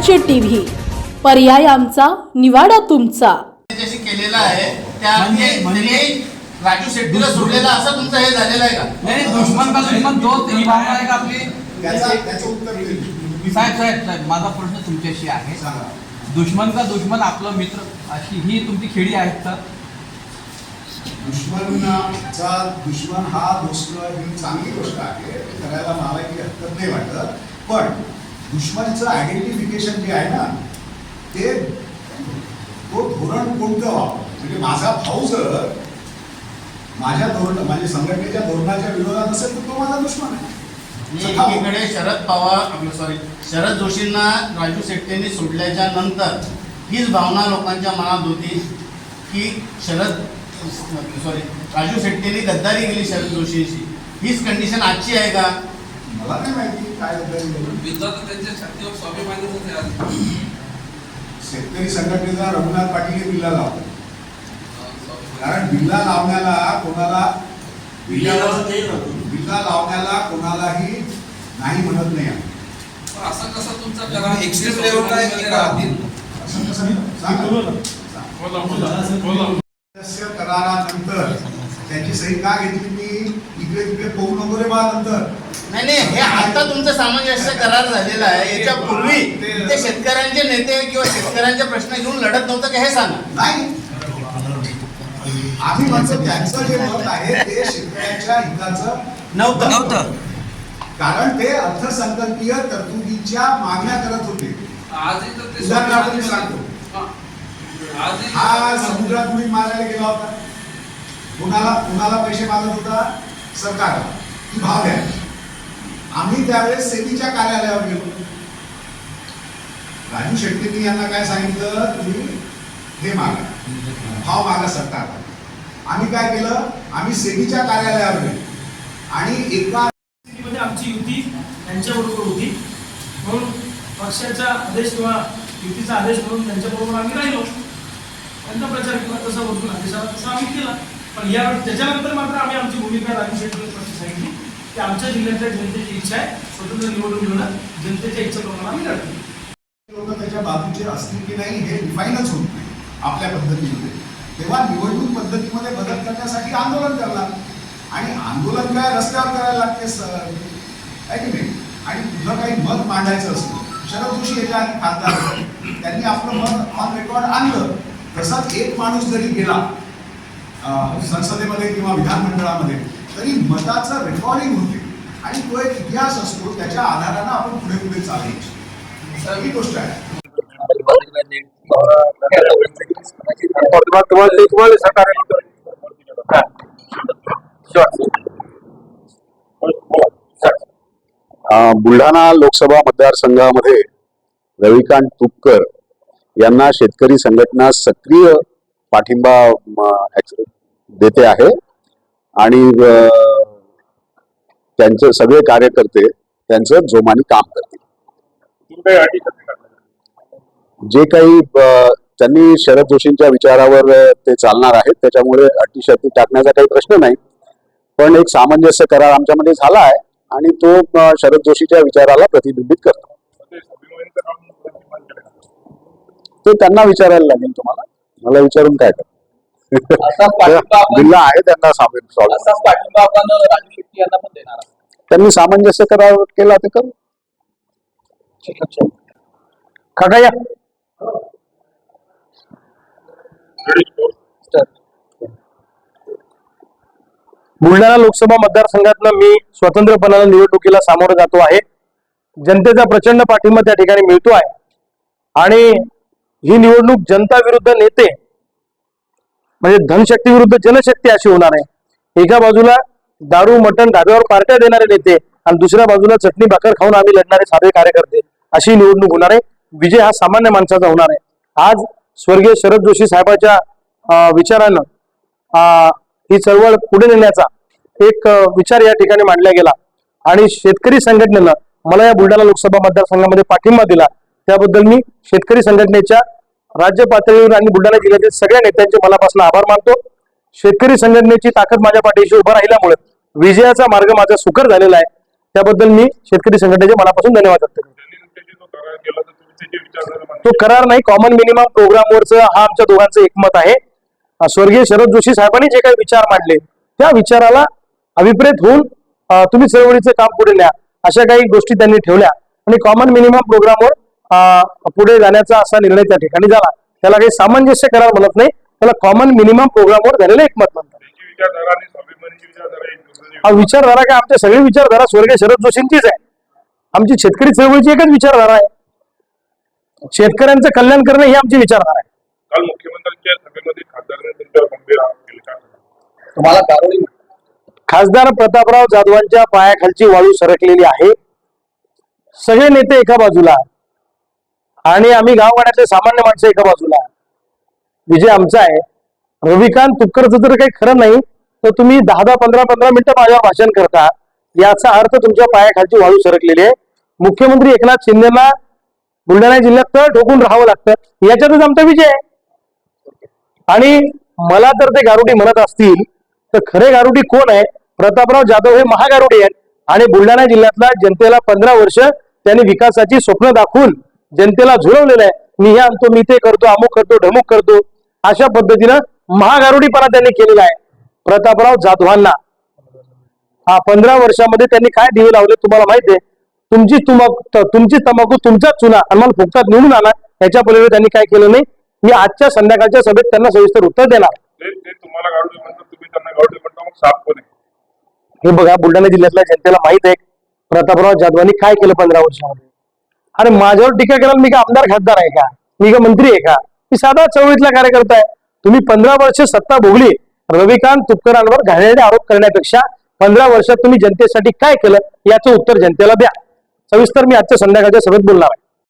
राज्य टीव्ही. पर्याय आमचा निवाडा तुमचा. केलेला आहे त्या म्हणजे- म्हणजे- राजू शेट्टीला सोडलेला असं तुमचं हे झालेलं आहे का? नाही दुश्मन का दुश्मन दोस्त ही भावना आहे का आपली? त्याचा त्याचं उत्तर देईल. साहेब साहेब साहेब माझा प्रश्न तुमच्याशी आहे. सांगा. दुश्मन का दुश्मन आपलं मित्र अशी ही तुमची खेळी आहेत तर दुश्मनाचा दुश्मन हा दोस्त ही चांगली गोष्ट आहे. करायला मला काही हरकत नाही वाटत. पण दुश्मनचं आयडेंटिफिकेशन जे आहे ना ते तो धोरण कोणतं? वापर म्हणजे माझा भाऊ जर माझ्या धोरण म्हणजे संघटनेच्या धोरणाच्या विरोधात असेल तर तो माझा दुश्मन आहे. एकीकडे शरद पवार सॉरी शरद जोशींना राजू शेट्टींनी सोडल्याच्या नंतर हीच भावना लोकांच्या मनात होती की शरद सॉरी राजू शेट्टींनी गद्दारी केली शरद जोशींशी. हीच कंडिशन आजची आहे का? मला नाही माहिती काय. विद्वान त्यांच्या आज. शेतकरी संघटनेचा रघुनाथ पाटील हे बिल्ला लावतो कारण बिल्ला लावण्याला कोणाला बिल्ला लावण्याला कोणालाही नाही म्हणत नाही असा कसा तुमचा करार एक्स्ट्रीम लेवलला राहतील असं कसं सांगा. करारानंतर त्याची सही का घेतली मी? इकडे तिकडे पोहू नको रे बा नंतर नाही नाही हे आता तुमचं सामंजस्य करार झालेला आहे. याच्या पूर्वी ते शेतकऱ्यांचे नेते किंवा शेतकऱ्यांचे प्रश्न घेऊन लढत नव्हतं का? हे सांगा. नाही. आम्ही म्हणतो त्यांचं जे मत आहे ते शेतकऱ्याच्या हिताचं नव्हतं. कारण ते अर्थसंकल्पीय तरतुदीच्या मागण्या करत होते. उदाहरणार्थ मी सांगतो. हा. हा समुद्रात उडी मारायला गेला होता? कुणाला कुणाला पैसे मागत होता? सरकार. की भाव द्या आम्ही त्यावेळेस सेबीच्या कार्यालयावर गेलो. राजू शेट्टींनी यांना काय सांगितलं? तुम्ही हे मागा. भाव मागा सरकार. आम्ही काय केलं? आम्ही सेबीच्या कार्यालयावर गेलो. आणि एका आमची युती त्यांच्याबरोबर होती. म्हणून पक्षाचा आदेश किंवा युतीचा आदेश म्हणून त्यांच्याबरोबर आम्ही राहिलो. त्यांचा प्रचार किंवा तसा वरतून आदेश तसा आम्ही केला. पण या त्याच्यानंतर मात्र आम्ही आमची भूमिका राजू शेट्टी सांगितली. की आमच्या जिल्ह्यातल्या जनतेची इच्छा आहे स्वतंत्र निवडून घेऊन जनतेच्या इच्छेप्रमाणे आम्ही लढतो. लोक त्याच्या बाजूचे असतील की नाही हे डिफाईनच होत नाही आपल्या पद्धतीमध्ये. तेव्हा निवडणूक पद्धतीमध्ये बदल करण्यासाठी आंदोलन करणार आणि आंदोलन काय रस्त्यावर करायला लागते सर? आहे की नाही? आणि तुझं काही मत मांडायचं असतं. शरद जोशी याच्या आणि खासदार त्यांनी आपलं मत ऑन रेकॉर्ड आणलं. तसाच एक माणूस जरी गेला संसदेमध्ये किंवा विधानमंडळामध्ये तरी मताचं रेकॉर्डिंग होते. आणि तो एक इतिहास असतो त्याच्या आधारानं आपण पुढे पुढे चालायची ही गोष्ट आहे. बुलढाणा लोकसभा मतदारसंघामध्ये रविकांत तुपकर यांना शेतकरी संघटना सक्रिय पाठिंबा देते आहे. आणि त्यांचे सगळे कार्यकर्ते त्यांचं जोमाने काम करतील. जे काही त्यांनी शरद जोशींच्या विचारावर ते चालणार आहेत त्याच्यामुळे अटी शर्ती टाकण्याचा काही प्रश्न नाही. पण एक सामंजस्य करार आमच्यामध्ये झाला आहे आणि तो शरद जोशीच्या विचाराला प्रतिबिंबित करतो. ते त्यांना विचारायला लागेल तुम्हाला. मला विचारून काय कर जिल्हा आहे त्यांना सामील solve. पाठिंबा आपण राजू शेट्टी यांना पण देणार आहोत. त्यांनी सामंजस्य करार केला ते करू? काका या. बुलढाणा लोकसभा मतदारसंघातनं मी स्वतंत्रपणानं निवडणुकीला सामोरं जातो आहे. जनतेचा प्रचंड पाठिंबा त्या ठिकाणी मिळतो आहे. आणि ही निवडणूक जनता विरुद्ध नेते म्हणजे धनशक्ती विरुद्ध जनशक्ती अशी होणार आहे. एका बाजूला दारू मटण धाब्यावर पार्ट्या देणारे नेते आणि दुसऱ्या बाजूला चटणी भाकर खाऊन आम्ही लढणारे साधे कार्यकर्ते अशी निवडणूक होणार आहे. विजय हा सामान्य माणसाचा होणार आहे. आज स्वर्गीय शरद जोशी साहेबाच्या विचारानं ही चळवळ पुढे नेण्याचा एक विचार या ठिकाणी मांडला गेला. आणि शेतकरी संघटनेनं मला या बुलढाणा लोकसभा मतदारसंघामध्ये पाठिंबा दिला. त्याबद्दल मी शेतकरी संघटनेच्या राज्य पातळीवर आणि बुलढाणा जिल्ह्यातील सगळ्या नेत्यांचे मनापासून आभार मानतो. शेतकरी संघटनेची ताकद माझ्या पाठीशी उभं राहिल्यामुळे विजयाचा मार्ग माझा सुकर झालेला आहे. त्याबद्दल मी शेतकरी संघटनेचे मनापासून धन्यवाद व्यक्त करतो. तो करार नाही कॉमन मिनिमम प्रोग्रामवरच हा आमच्या दोघांचं एकमत आहे. स्वर्गीय शरद जोशी साहेबांनी जे काही विचार मांडले त्या विचाराला अभिप्रेत होऊन तुम्ही चळवळीचं काम पुढे न्या. अशा काही गोष्टी त्यांनी ठेवल्या. आणि कॉमन मिनिमम प्रोग्रामवर पुढे जाण्याचा असा निर्णय त्या ठिकाणी झाला. त्याला काही सामंजस्य करार म्हणत नाही. त्याला कॉमन मिनिमम प्रोग्रामवर झालेलं एकमत म्हणतात. हा विचारधारा काय? आमच्या सगळी विचारधारा स्वर्गीय शरद जोशींचीच आहे. आमची शेतकरी चळवळीची एकच विचारधारा आहे. शेतकऱ्यांचं कल्याण करणं ही आमची विचारधारा आहे. काल मुख्यमंत्र्यांच्या सभेमध्ये खासदारांनी तुमच्यावर गंभीर आरोप केले का तुम्हाला गारोळी खासदार प्रतापराव जाधवांच्या पायाखालची वाळू सरकलेली आहे. सगळे नेते एका बाजूला आणि आम्ही गावगाड्यातले सामान्य माणसं एका बाजूला विजय आमचा आहे. रविकांत तुपकरचं जर काही खरं नाही तर तुम्ही दहा दहा पंधरा पंधरा मिनिटं माझ्यावर भाषण करता. याचा अर्थ तुमच्या पायाखालची वाळू सरकलेली आहे. मुख्यमंत्री एकनाथ शिंदेना बुलढाणा जिल्ह्यात तळ ठोकून राहावं लागतं. याच्यातच आमचा विजय आहे. आणि मला तर ते गारुडी म्हणत असतील तर खरे गारुडी कोण आहे? प्रतापराव जाधव हे महागारुडी आहेत. आणि बुलढाणा जिल्ह्यातला जनतेला पंधरा वर्ष त्यांनी विकासाची स्वप्न दाखवून जनतेला झुलवलेलं आहे. मी हे आणतो मी ते करतो अमुक करतो ढमुक करतो. अशा पद्धतीनं महागारुडीपणा त्यांनी केलेला आहे. प्रतापराव जाधवांना. हा पंधरा वर्षामध्ये त्यांनी काय दिवे लावले तुम्हाला माहिती आहे? तुमची तुमक तुमची तंबाखू तुमचाच चुना आणि मला फुकटात निवडून आणा. याच्या पलीकडे त्यांनी काय केलं नाही. मी आजच्या संध्याकाळच्या सभेत त्यांना सविस्तर उत्तर देणार. हे बघा बुलढाणा जिल्ह्यातल्या जनतेला माहीत आहे प्रतापराव जाधवांनी काय केलं पंधरा वर्षामध्ये? अरे माझ्यावर टीका कराल मी का आमदार खासदार आहे का? मी का मंत्री आहे का? मी साधा चळवळीतला कार्यकर्ता आहे. तुम्ही पंधरा वर्ष सत्ता भोगली. रविकांत तुपकरांवर घाणेरडे आरोप करण्यापेक्षा पंधरा वर्षात तुम्ही जनतेसाठी काय केलं? याचं उत्तर जनतेला द्या. सविस्तर मी आजच्या संध्याकाळच्या सभेत बोलणार आहे.